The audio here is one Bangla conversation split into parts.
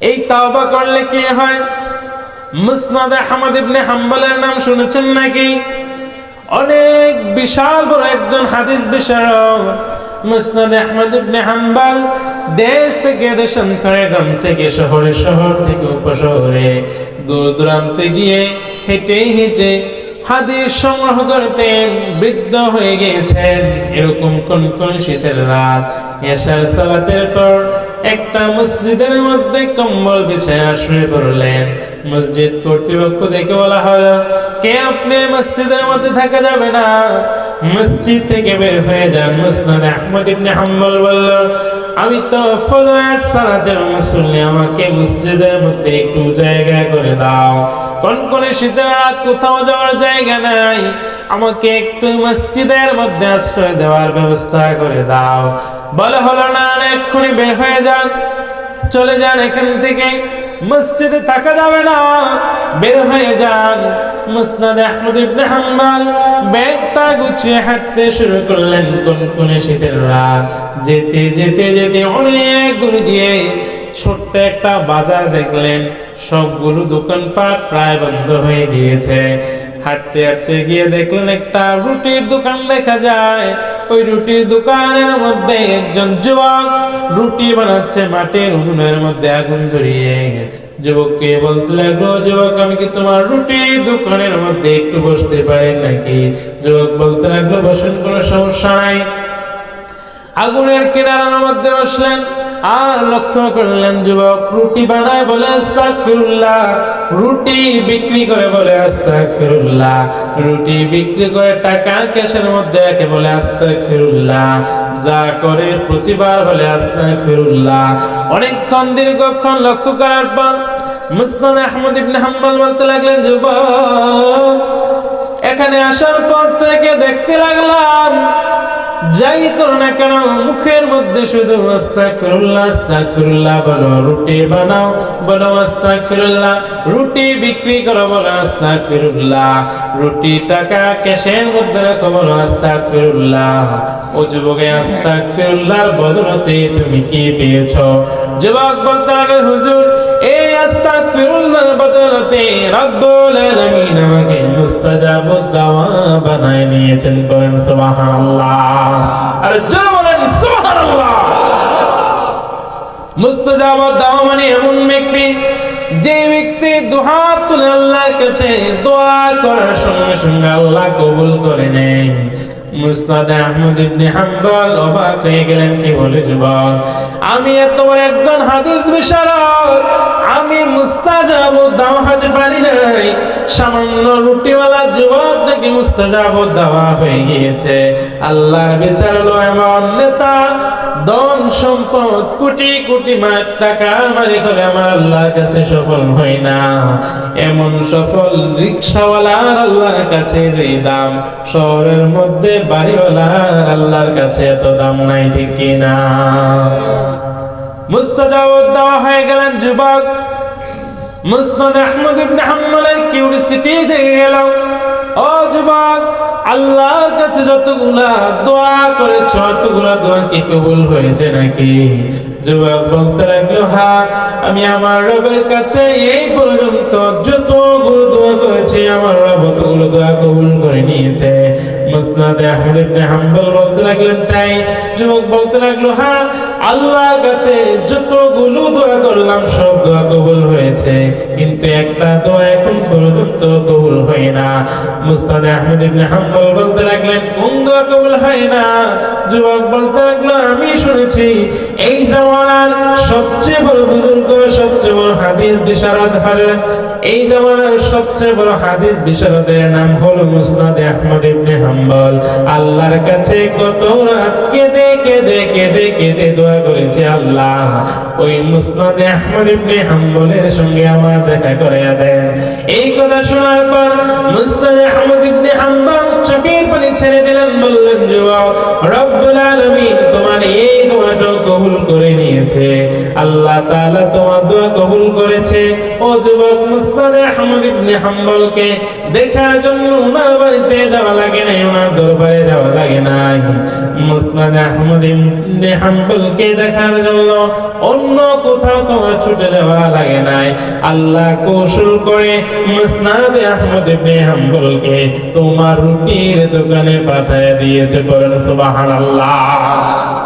এই তাওবা করলে কি হয়? মুসনাদ আহমদ ইবনে হাম্বলের নাম শুনেছেন নাকি? অনেক বিশাল বড় একজন হাদিস বিশারদ, মুসনাদ আহমদ ইবনে হাম্বল দেশ থেকে, দেশান্তরে, গ্রাম থেকে, শহরে, শহর থেকে, উপশহরে, দূর দূরান্তে গিয়ে হেঁটে হেঁটে হাদিস সংগ্রহ করতেন, বৃদ্ধ হয়ে গিয়েছেন। এরকম কোন কোন শীতের রাত, এশার সালাতের পর একটা মসজিদের মধ্যে কম্বল বিছায়া শুয়ে পড়লেন মসজিদ কর্তৃপক্ষ দেখে বলা হলো, কে আপনি মসজিদের মধ্যে থাকা যাবে না? মসজিদ থেকে বের হয়ে যান, মুসনাদ আহমদ ইবনে হাম্বল বলল, আমি তো সালাতের মুসল্লি, আমাকে মসজিদের মধ্যে একটু জায়গা করে দাও। কোন কোন শীতের রাত, কোথাও যাওয়ার জায়গা নাই। আমাকে একটু মসজিদের মধ্যে আশ্রয় দেওয়ার ব্যবস্থা করে দাও। বলে হলো না এক্ষুনি বের হয়ে যান। চলে যান এখান থেকে। মসজিদে থাকা যাবে না। বের হয়ে যান। মুসনাদ আহমদ ইবনে হাম্বল ব্যাগটা গুছিয়ে হাঁটতে শুরু করলেন কোন কোন শীতের রাত। যেতে যেতে যেতে অনেক দূর গিয়ে ছোট্ট একটা বাজার দেখলেন। সবগুলো দোকানপাট প্রায় বন্ধ হয়ে গিয়েছে। হাঁটতে হাঁটতে গিয়ে দেখলেন একটা রুটির দোকান দেখা যায়। ওই রুটির দোকানের মধ্যে একজন যুবক রুটি বানাচ্ছে মাটির উনুনের মধ্যে আগুন ধরিয়ে। যুবককে বলতে লাগল, যুবক, আমি কি তোমার রুটির দোকানের মধ্যে একটু বসতে পারি নাকি? যুবক বলতে লাগল, বসেন, কোনো সমস্যা নাই। আগুনের কিনারার মধ্যে বসলেন। আর লক্ষ্য করলেন যুবক, রুটি বানায় বলে আস্তাক ফিরুল্লাহ রুটি বিক্রি করে বলে আস্তাক ফিরুল্লাহ রুটি বিক্রি করে টাকা ক্যাশের মধ্যে রাখে বলে আস্তাক ফিরুল্লাহ যা করে প্রতিবার বলে আস্তাক ফিরুল্লাহ অনেকক্ষণ, দীর্ঘক্ষণ লক্ষ্য করার পর মুসনাদ আহমদ ইবনে হাম্বল বলতে লাগলেন, যুবক, এখানে আসার পর থেকে দেখতে লাগলাম যাই করো না কেন, মুখের মধ্যে শুধু আস্তাক ফিরুল্লাহ আস্তাক ফিরুল্লাহ বলো, রুটি বানাও, বলো আস্তাক ফিরুল্লাহ রুটি বিক্রি করো বলো আস্তাক ফিরুল্লাহ রুটি টাকা ক্যাশের মধ্যে রাখো বলো আস্তাক ফিরুল্লাহ ও যুবকে আস্তাক ফিরুল্লাহর বদলতে তুমি কি পেয়েছ? যুবক বলতে লাগে হুজুর এই আস্তাক ফিরুল্লাহর বদলতে রব্বুল আলামিন আমাকে মুস্তাজাবুদ দাওয়া বানায় নিয়েছেন বলেন সুবহানাল্লাহ। আরে জোরে মানে এমন ব্যক্তি, যে ব্যক্তি দুহাত তুলে আল্লাহর কাছে দোয়া করার সঙ্গে সঙ্গে আল্লাহ কবুল করে নেয়। মুস্তাদ আহমদ ইবনে হাম্বল অবাক হয়ে গেলেন, কি বলে যুবক? আমি এত একজন হাদিস বিশারদ, আমি মুস্তাজাব দাওয়া হতে পারি নাই। সামান্য রুটিওয়ালা যুবক নাকি মুস্তাজাব দাওয়া হয়ে গিয়েছে। আল্লাহর বিচার এমন নেতা ধন সম্পদ, কোটি কোটি মাঠ টাকা, মালিক হলে আমার আল্লাহর কাছে সফল হয় না। এমন সফল রিক্সাওয়ালার আল্লাহর কাছে যে দাম, শহরের মধ্যে বাড়িওয়ালার আল্লাহর কাছে এত দাম নাই, ঠিক কিনা মুস্তাজাউদ দেওয়া হয়ে গেলেন যুবক। মুসনাদ আহমদ ইবনে হাম্বলের কিউরিসিটি জেগে গেল। ও যুবক আল্লাহর কাছে যতগুলা দোয়া করেছ, অতগুলা দোয়া কি কবুল হয়েছে নাকি? যুবক বলতে লাগল হ্যাঁ আমি আমার রবের কাছে এই পর্যন্ত যতগুলো দোয়া করেছি, আমার রব অতগুলো দোয়া কবুল করে নিয়েছে। মুসনাদ আহমদ ইবনে হাম্বল বলতে লাগলেন তাই। যুবক বলতে লাগল হ্যাঁ আল্লাহর কাছে যতগুলো দোয়া করলাম, সব দোয়া কবুল হয়েছে। কিন্তু একটা দোয়া এখন পর্যন্ত কবুল হয় না। মুস্তাদ আহমদ ইবনে হাম্বল বলতে লাগলেন, কোন দোয়া কবুল হয় না? যুবক বলতে লাগল, আমি শুনেছি এই জামানার সবচেয়ে বড় বুজুর্গ, সবচেয়ে বড় হাদিস বিশারদ হলেন এই জামানার সবচেয়ে বড় হাদিস বিশারদের নাম হলো মুসনাদ আহমদ ইবনে হাম্বল। আল্লাহর কাছে কত রাত কেঁদে কেঁদে কেঁদে কেঁদে দোয়া করেছে আল্লাহ। ওই মুসনাদ আহমদ ইবনে হাম্বলের সঙ্গে আমার দেখা করে দেন। এই কথা শোনার পর মুসনাদ আহমদ ইবনে হাম্বল চোখের পানি ছেড়ে দিলেন, বললেন যুবক রব্বুল আলামিন, তোমার এই দোয়াটা কবুল করে নিয়েছে। আল্লাহ তাআলা তোমার দোয়া কবুল করেছে। ও যুবক মুস্তাদে আহমদ ইবনে হাম্বলকে দেখার জন্য ওনার বাড়িতে যাওয়া লাগে নাই, ওনার দরবারে যাওয়া লাগে নাই। মুসনাদে আহমদ ইবনে হাম্বলকে দেখার জন্য অন্য কোথাও তোমার ছুটে যাওয়া লাগে নাই। আল্লাহ কৌশল করে মুসনাদে আহমদ ইবনে হাম্বলকে তোমার রুটির দোকানে পাঠায় দিয়েছে বলেন সুবহানাল্লাহ।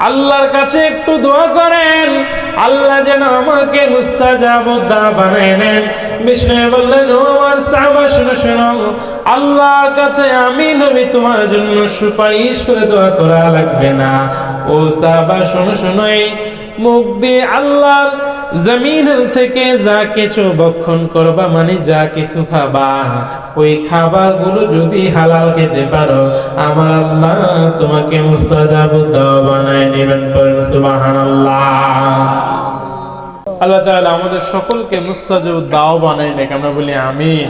আল্লাহর কাছে একটু দোয়া করেন। আল্লাহ যেন আমাকে মুস্তাজাবুদ্দা বানায় নেন। বিষ্ণু বললেন, ও আমার সাহাবা, শুনো শুনো। আল্লাহর কাছে আমি নবী, তোমার জন্য সুপারিশ করে দোয়া করা লাগবে না। ও সাহাবা, শোনো শোনো। মুখ দিয়ে আল্লাহর জমিনের থেকে যা কিছু বক্ষণ করবা মানে যা কিছু খাবা, ওই খাবারগুলো যদি হালাল খেতে পারো, আমার আল্লাহ তোমাকে বানায় আল্লাহ আমাদের সকলকে মুস্তাজাবু দাওয়া বানায় নেক আমরা বলি আমিন।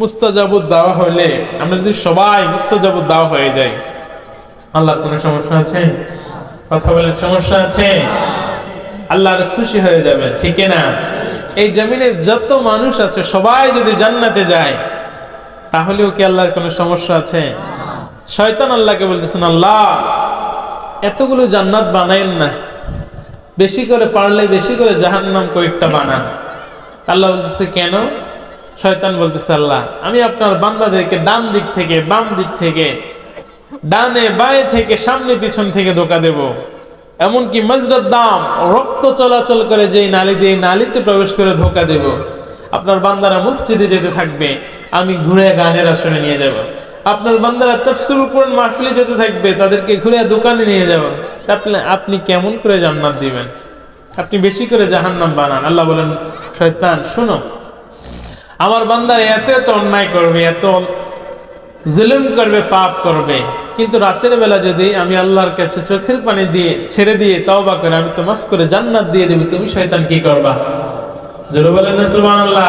মুস্তাজাবু দাওয়া হলে আমরা যদি সবাই মুস্তাজাবু দাওয়া হয়ে যাই, আল্লাহর কোনো সমস্যা আছে? কথা বলে সমস্যা আছে? আল্লাহর খুশি হয়ে যাবে, ঠিক না? এই জমিনে যত মানুষ আছে, সবাই যদি জান্নাতে যায়, তাহলেও কি আল্লাহর কোনো সমস্যা আছে? শয়তান আল্লাহকে বলতেছেন, আল্লাহ, এতগুলো জান্নাত বানাইন না। বেশি করে পারলে বেশি করে জাহান্নাম কয়েকটা বানান। আল্লাহ বলতেছে, কেন? শয়তান বলতেছে, আল্লাহ, আমি আপনার বান্দাদেরকে ডান দিক থেকে, বাম দিক থেকে, ডানে বায়ে থেকে, সামনে পিছন থেকে ধোকা দেব। এমনকি মজরত দাম, রক্ত চলাচল করে যেই নালি দিয়ে নালিতে প্রবেশ করে ধোকা দেব। আপনার বান্দারা মসজিদে যেতে থাকবে, আমি ঘুরে গানের আসনে নিয়ে যাব। আপনার বান্দারা তফসিল কোরআন মাহফিলে যেতে থাকবে, তাদেরকে ঘুরে দোকানে নিয়ে যাব। আপনি আপনি কেমন করে জান্নাত দিবেন? আপনি বেশি করে জাহান্নাম বানান। আল্লাহ বলেন, শয়তান, শুনো, আমার বান্দারা এত এত অন্যায় করবে, এত জুলুম করবে, পাপ করবে। কিন্তু রাতের বেলা যদি আমি আল্লাহর কাছে চোখের পানি দিয়ে ছেড়ে দিয়ে তওবা করে, আমি তো মাফ করে জান্নাত দিয়ে দেবো, তুমি শয়তান কি করবা? জোরে বলেন না, সুবহানাল্লাহ।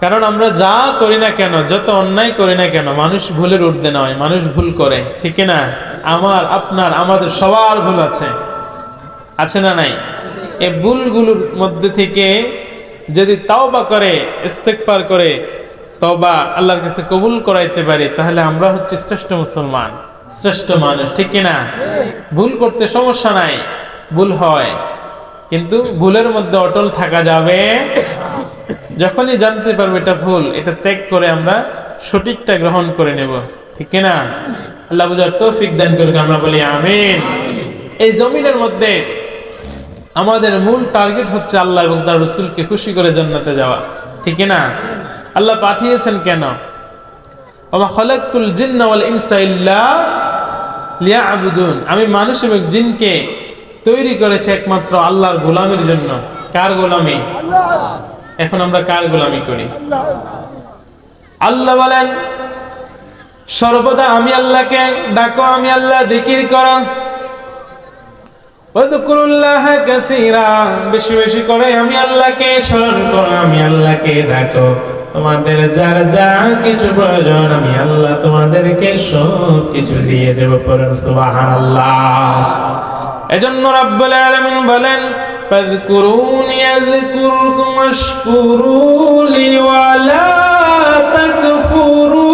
কারণ আমরা যা করি না কেন, যত অন্যায় করি না কেন, মানুষ ভুলের ঊর্ধ্বে নয়, মানুষ ভুল করে, ঠিক না? আমার, আপনার, আমাদের সবার ভুল আছে। আছে না নাই? এই ভুলগুলোর মধ্যে থেকে যদি তাওবা করে ইস্তেকবার করে তবা আল্লাহর কাছে কবুল করাইতে পারি, তাহলে আমরা হচ্ছে শ্রেষ্ঠ মুসলমান। শ্রেষ্ঠ মানুষ, ঠিক কিনা? ভুল করতে সমস্যা নাই, ভুল হয়। কিন্তু ভুলের মধ্যে অটল থাকা যাবে। যখনই জানতে পারব এটা ভুল, এটা ত্যাগ করে আমরা সঠিকটা গ্রহণ করে নেব, ঠিক কিনা? আল্লাহ বুঝার তৌফিক দান করুক, আমরা বলি আমিন। এই জমিনের মধ্যে আমাদের মূল টার্গেট হচ্ছে আল্লাহ এবং তার রসুলকে খুশি করে জান্নাতে যাওয়া, ঠিক না আল্লাহ পাঠিয়েছেন কেন? আমি মানুষ এবং জিনকে তৈরি করেছে একমাত্র আল্লাহর গোলামের জন্য। কার গোলামি? এখন আমরা কার গোলামি করি? আল্লাহ বলেন, সর্বদা আমি আল্লাহকে ডাকো, আমি আল্লাহ দিকির করো। বেশি বেশি করে আমি আল্লাহকে স্মরণ করো, আমি আল্লাহকে ডাকো। তোমাদের যার যা কিছু প্রয়োজন, আমি আল্লাহ তোমাদেরকে সব কিছু দিয়ে দেব এজন্য আলামিন বলেন আযকুরকুম ওয়াশকুরুলি ওয়ালা তাকফুরুন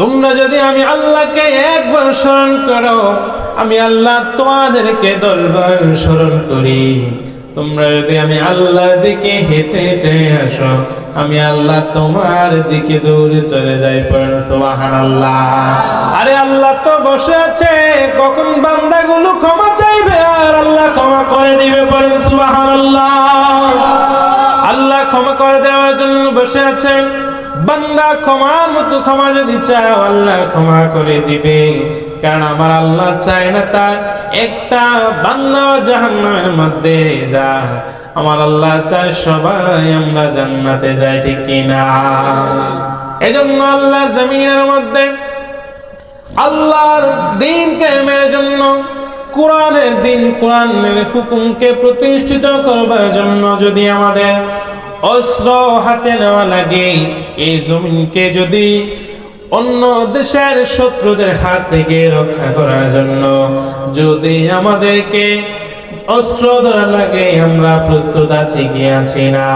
তোমরা যদি আমি আল্লাহকে একবার স্মরণ করো, আমি আল্লাহ তোমাদেরকে দশবার স্মরণ করি। তোমরা যদি আমি আল্লাহর দিকে হেঁটে হেঁটে আসো, আমি আল্লাহ তোমার দিকে দৌড়ে চলে যাই পড়েন আল্লাহ আরে আল্লাহ তো বসে আছে, কখন বান্দাগুলো ক্ষমা চাইবে, আর আল্লাহ ক্ষমা করে দিবে পড়েন আল্লাহ আল্লাহ ক্ষমা করে দেওয়ার জন্য বসে আছে। বান্দা ক্ষমার মতো ক্ষমা যদি চাও, আল্লাহ ক্ষমা করে দিবে। কারণ আমার আল্লাহ চায় না তার। একটা বান্দা জাহান্নামের মধ্যে যা আমার আল্লাহ চায় সবাই আমরা জান্নাতে যাই, ঠিক কিনা? এজন্য আল্লাহ জমিনের মধ্যে আল্লাহর দিন কায়েমের জন্য, কোরআনের দিন, কোরআনের হুকুমকে প্রতিষ্ঠিত করবার জন্য যদি আমাদের অস্ত্র হাতে নেওয়া লাগে। এই জমিনকে যদি অন্য দেশের শত্রুদের হাত থেকে রক্ষা করার জন্য যদি আমাদেরকে অস্ত্র ধরা লাগে, আমরা প্রস্তুত আছি কি আছি না?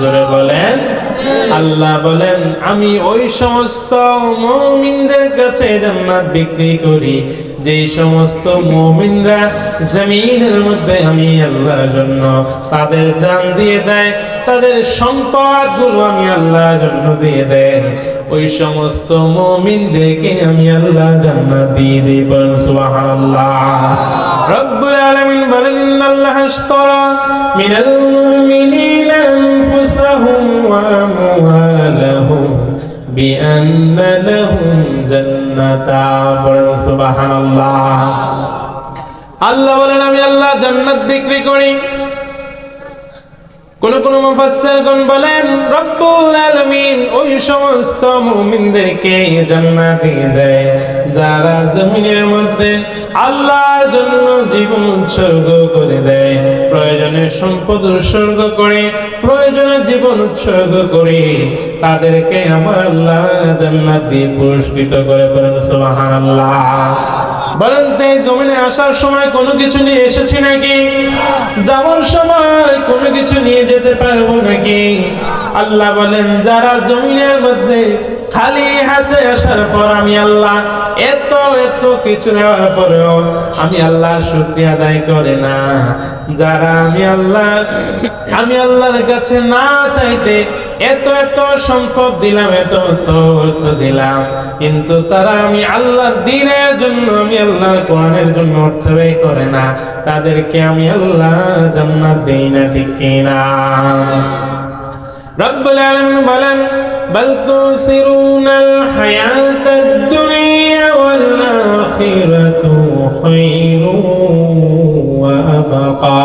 জোরে বলেন। আল্লাহ বলেন, আমি ওই সমস্ত মুমিনদের কাছে জান্নাত বিক্রি করি। যে সমস্ত মুমিনরা জমিনের মধ্যে আমি আল্লাহর জন্য তাদের জান দিয়ে দেয়, তাদের সম্পদগুলো আমি আল্লাহর জন্য দিয়ে দেয়। ওই সমস্ত মুমিনদেরকে আমি আল্লাহ জান্নাত দিয়ে বলুন সুবহানাল্লাহ। রব্বুল আলামিন বলেন, ইন্নাল্লাহ আশতারা মিনাল মুমিনিনা আনফুসাহুম ওয়া আমওয়ালাহুম বিআন্না লাহুম আল্লাহ বলেন আমি আল্লাহ জান্নাত বিক্রি করি। কোন কোন মুফাসসিরগণ বলেন, রব্বুল আলামিন ওই সমস্ত মুমিনদেরকে জান্নাত দিয়ে। যারা জমিনের মধ্যে আল্লাহর জন্য জীবন উৎসর্গ করে দেয়, প্রয়োজনে সম্পদ উৎসর্গ করে, প্রয়োজনে জীবন উৎসর্গ করে, তাদেরকে আমার আল্লাহ জান্নাত দিয়ে পুরস্কৃত করে বলেন, সুবহানাল্লাহ। বলেন জমিনে আসার সময় কোনো কিছু নিয়ে এসেছি নাকি? যাওয়ার সময় কোনো কিছু নিয়ে যেতে পারব নাকি? আল্লাহ বলেন, যারা জমিনের মধ্যে খালি হাতে আসার পর আমি আল্লাহ এত এত কিছু দেওয়ার পরেও আমি আল্লাহর শুক্রিয়া আদায় করে না। যারা আমি আল্লাহ, আমি আল্লাহর কাছে না চাইতে এত এত সম্পদ দিলাম, এত এত দিলাম। কিন্তু তারা আমি আল্লাহর দিনের জন্য, আমি আল্লাহর কোরআনের জন্য অর্থ ব্যয় করে না। তাদেরকে আমি আল্লাহ জান্নাত দেই না, ঠিক কিনা? রব্বুল আলামিন বলেন, বল তুসিরুনাল হায়াতাদ দুনিয়া ওয়াল আখিরাতু খায়রু ওয়া আবকা।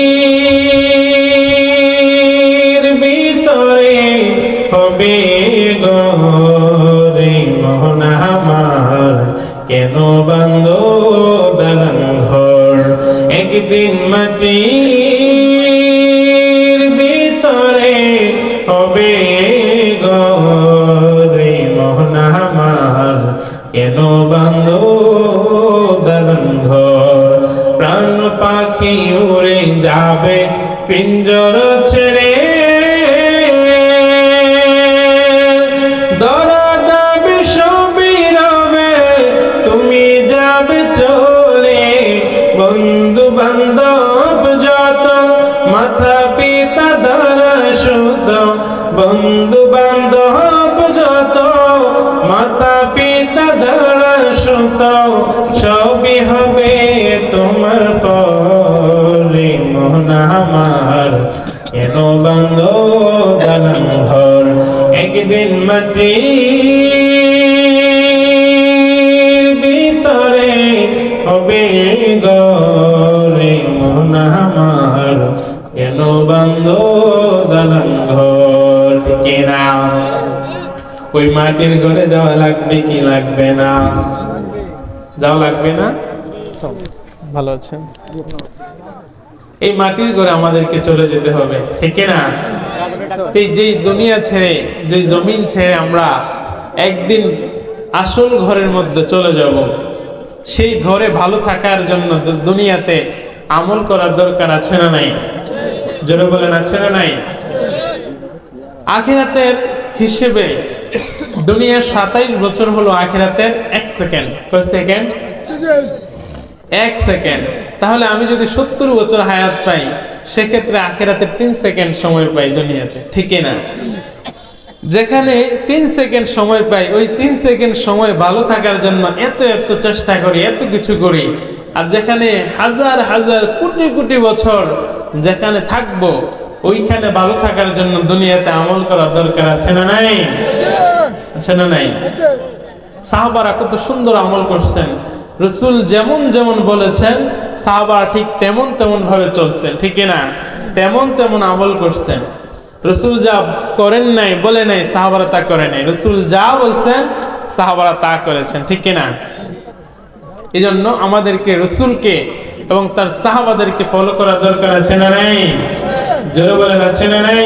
একদিন মাটির ভিতরে হবে গরে মোহন আমার। কেন বান্ধ দালান প্রাণ পাখি উড়ে যাবে পিঞ্জর সুত সবই হবে তোমার পরে। মন আমার কেন বন্ধ গালাম ঘর? একদিন মাটি ভিতরে হবে গরে মন আমার কেন বন্ধ গালাম ঘর? ঠিক না? ওই মাটির ঘরে যাওয়া লাগবে কি লাগবে না? যাওয়া লাগবে না? ভালো আছেন এই মাটির ঘরে আমাদেরকে চলে যেতে হবে ঠিক না এই যে দুনিয়া ছেড়ে যে জমিন ছেড়ে আমরা একদিন আসল ঘরের মধ্যে চলে যাব সেই ঘরে ভালো থাকার জন্য দুনিয়াতে আমল করার দরকার আছে না নাই? জোরে বলেন আছে না নাই? আখিরাতের হিসেবে দুনিয়ার সাতাইশ বছর হলো আখিরাতের এক সেকেন্ড। সেকেন্ড? এক সেকেন্ড। তাহলে আমি যদি সত্তর বছর হায়াত পাই, সেক্ষেত্রে আখেরাতে তিন সেকেন্ড সময় পাই দুনিয়াতে। ঠিকই না? যেখানে তিন সেকেন্ড সময় পাই, ওই তিন সেকেন্ড সময় ভালো থাকার জন্য এত এত চেষ্টা করি, এত কিছু করি। আর যেখানে হাজার হাজার কোটি কোটি বছর যেখানে থাকব, ওইখানে ভালো থাকার জন্য দুনিয়াতে আমল করা দরকার আছে না নাই? আছে না নাই। সাহাবারা কত সুন্দর আমল করছেন। রসুল যেমন যেমন বলেছেন, সাহাবারা ঠিক তেমন তেমন ভাবে চলছেন, ঠিক না? তেমন তেমন আমল করছেন। রসুল যা করেন নাই, বলে নাই, সাহাবারা তা করে নাই। রসুল যা বলছেন, সাহাবারা তা করেছেন, ঠিক না? এই জন্য আমাদেরকে রসুলকে এবং তার সাহাবাদেরকে ফলো করা দরকার আছে না নাই? জোরে বলেন, আছে না নাই?